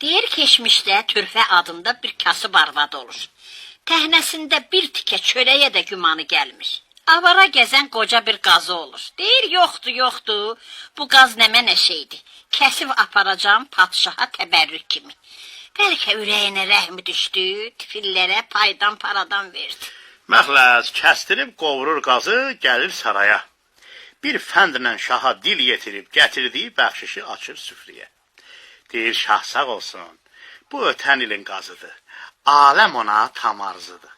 Deyir keçmişdə Türfə adında bir kasıb arvad olur. Təhnəsində bir tikə çörəyə də gümanı gəlmiş. Avara gəzən qoca bir qazı olur. Deyir, yoxdur, yoxdur. Bu qaz nə mənə şeydir. Kəsib aparacağım padşaha təbərrük kimi. Bəlkə ürəyinə rəhmi düşdü, tifillərə paydan paradan verdi. Məxləz kəstirib qovurur qazı, gəlir saraya. Bir fəndlə şaha dil yetirib gətirdiyi bəxşişi açır süfrəyə. Deyir şah sağ olsun. Bu ötən ilin qazıdır. Aləm ona tam arzıdır.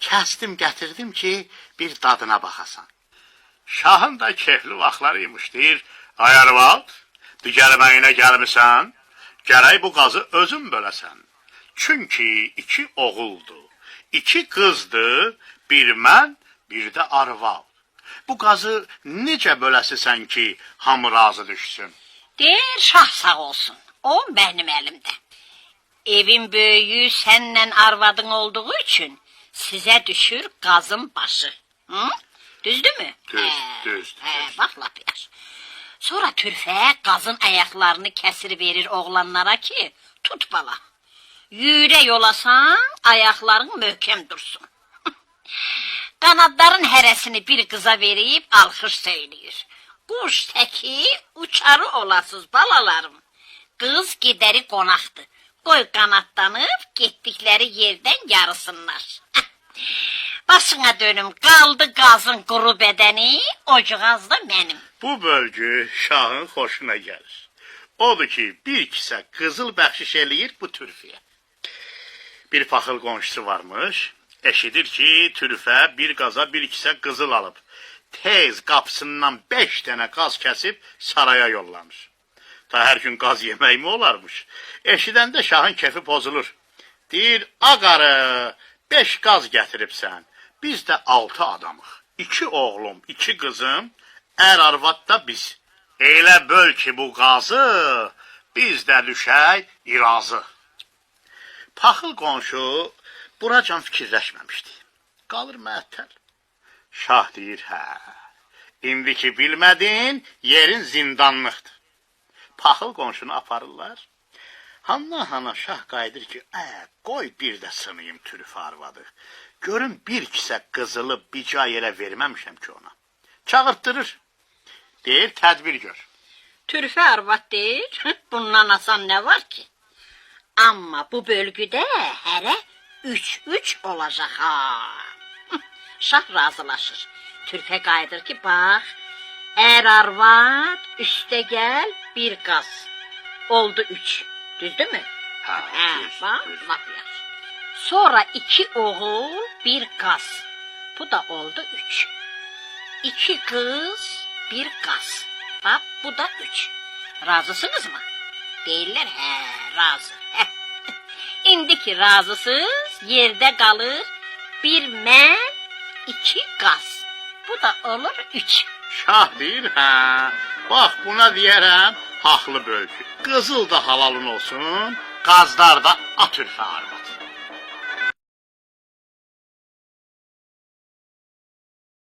Kəstim gətirdim ki, bir dadına baxasan. Şahın da keyfli vaxtlarıymış deyir. Ay arvad, digər məyinə gəlmisən, gərək bu qazı özün böləsən. Çünki iki oğuldu, iki qızdı, bir mən, bir də arvad. Bu qazı necə böləsisən ki, hamı razı düşsün? Deyir, şah sağ olsun. O mənim əlimdə. Evin böyüyü səndən arvadın olduğu üçün sizə düşür qazın başı. Hı? Düzdürmü? Düz, Hə, düz, Hə, düz. bax lap yaxşı. Sonra türfə qazın ayaqlarını kəsir verir oğlanlara ki, tut bala. Yüyürə yolasan, ayaqların möhkəm dursun. Qanadların hərəsini bir qıza verib alxış söyləyir. Quş təki uçarı olasız balalarım. Qız gedəri qonaqdır. Qoy qanadlanıb getdikləri yerdən yarısınlar. Başına dönüm qaldı qazın quru bədəni, ocuğaz da mənim. Bu bölgü şahın xoşuna gəlir. Odur ki, bir kisə qızıl bəxşiş eləyir bu türfəyə. Bir paxıl qonşusu varmış, eşidir ki, türfə bir qaza bir kisə qızıl alıb. Tez qapısından beş dənə qaz kəsib saraya yollamış. Ta hər gün qaz yemək mi olarmış? Eşidəndə şahın kefi pozulur. Deyir, ağarı, beş qaz gətiribsən. Biz də altı adamıq. İki oğlum, iki qızım, ər arvad da biz. Elə böl ki bu qazı, biz də düşək irazı. Paxıl qonşu buracan fikirləşməmişdi. Qalır məəttəl. Şah deyir, hə. İndi ki bilmədin, yerin zindanlıqdır. Paxıl qonşunu aparırlar. Hanna hana şah qayıdır ki, ə, qoy bir də sınayım türüf arvadı. Görün bir kisə qızılı bica yerə verməmişəm ki ona. Çağırtdırır. Deyir, tədbir gör. Türfə arvad deyir, bundan asan nə var ki? Amma bu bölgüdə hərə üç-üç olacaq ha. Şah razılaşır. Türfə qayıdır ki, bax, ər arvad, üstə gəl, bir qaz. Oldu üç. Düzdürmü? Hə, Hə, düz, bax, düz. lap yaxşı. Sonra iki oğul, bir qaz. Bu da oldu üç. İki kız, bir qaz. Bax, bu da üç. Razısınız mı? Deyirlər, hə, razı. Hə. İndi ki razısız, yerdə qalır bir mən, iki qaz. Bu da olur üç. Şah deyir, hə, bax buna deyərəm, haqlı bölgü. Qızıl da halalın olsun, qazlar da at ürfə arvad.